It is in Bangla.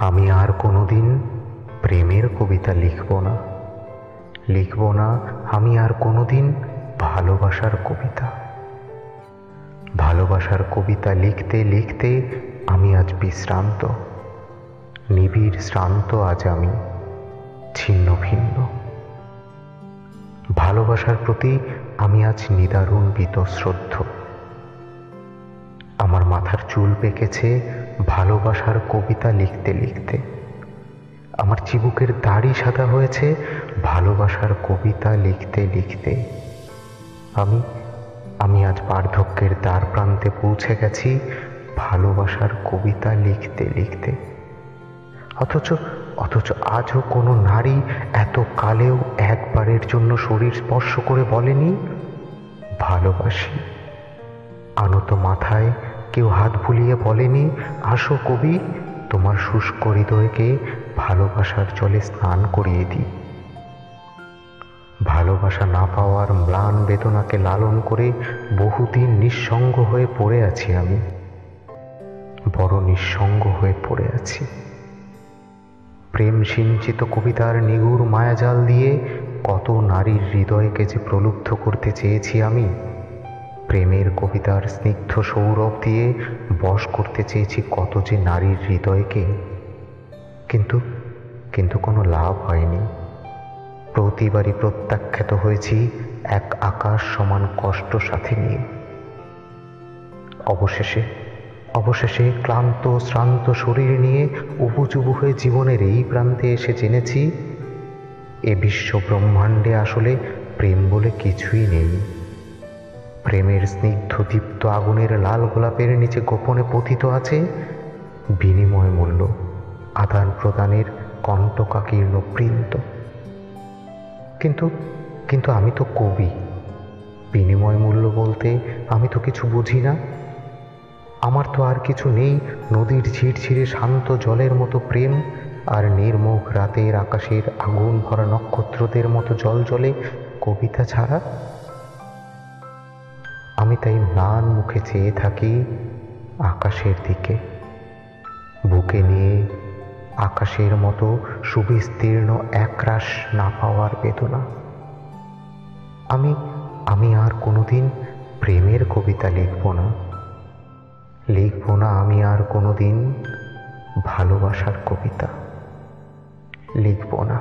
আমি আর কোনোদিন প্রেমের কবিতা লিখব না। লিখব না আমি আর কোনোদিন ভালোবাসার কবিতা। ভালোবাসার কবিতা লিখতে লিখতে আমি আজ বিশ্রান্ত। নিবিড় শ্রান্ত আজ আমি ছিন্ন ভিন্ন। ভালোবাসার প্রতি আমি আজ নিদারুণ বীতশ্রদ্ধ। আমার মাথার চুল পেকেছে ভালোবাসার কবিতা লিখতে লিখতে। আমার চিবুকের দাড়ি সাদা হয়েছে, ভালোবাসার কবিতা লিখতে লিখতে। আমি আমি আজ বার্ধক্যের দ্বার প্রান্তে পৌঁছে গেছি, ভালোবাসার কবিতা লিখতে লিখতে। অথচ অথচ আজও কোনো নারী এত কালেও একবারের জন্য শরীর স্পর্শ করে বলেনি? ভালোবাসি, আনত মাথায় কেউ হাত ভুলিয়ে বলেনি, আসো কবি, তোমার শুষ্ক হৃদয়কে ভালোবাসার জলে স্নান করিয়ে দিই ভালোবাসা না পাওয়ার ম্লান বেদনাকে লালন করে বহুদিন নিঃসঙ্গ হয়ে পড়ে আছি আমি। বড় নিঃসঙ্গ হয়ে পড়ে আছি। প্রেম সিঞ্চিত কবিতার নিগুড় মায়াজাল দিয়ে কত নারীর হৃদয়কে যে প্রলুব্ধ করতে চেয়েছি আমি প্রেমের কবিতার স্নিগ্ধ সৌরভ দিয়ে বশ করতে চেয়েছি কত যে নারীর হৃদয়কে। কিন্তু কিন্তু কোনো লাভ হয়নি। প্রতিবারই প্রত্যাখ্যাত হয়েছি এক আকাশ সমান কষ্ট সাথে নিয়ে। অবশেষে অবশেষে ক্লান্ত, শ্রান্ত শরীর নিয়ে উবুচুবু হয়ে জীবনের এই প্রান্তে এসে জেনেছি, এ বিশ্ব ব্রহ্মাণ্ডে আসলে প্রেম বলে কিছুই নেই। প্রেমের স্নিগ্ধ দীপ্ত আগুনের লাল গোলাপের নিচে গোপনে পতিত আছে বিনিময় মূল্য, আদান প্রদানের কণ্টকাকীর্ণ বৃন্ত কিন্তু কিন্তু আমি তো কবি। বিনিময় মূল্য বলতে আমি তো কিছু বুঝি না। আমার তো আর কিছু নেই, নদীর ঝিরঝিরে শান্ত জলের মতো প্রেম আর নির্মুখ রাতের আকাশের আগুন ভরা নক্ষত্রদের মতো জল জলে কবিতা ছাড়া। আমি তাই ম্লান মুখে চেয়ে থাকি আকাশের দিকে। বুকে নিয়ে আকাশের মতো সুবিস্তীর্ণ একরাশ না পাওয়ার বেদনা। আমি আমি আর কোনোদিন প্রেমের কবিতা লিখব না। লিখব না আমি আর কোনোদিন ভালোবাসার কবিতা। লিখব না।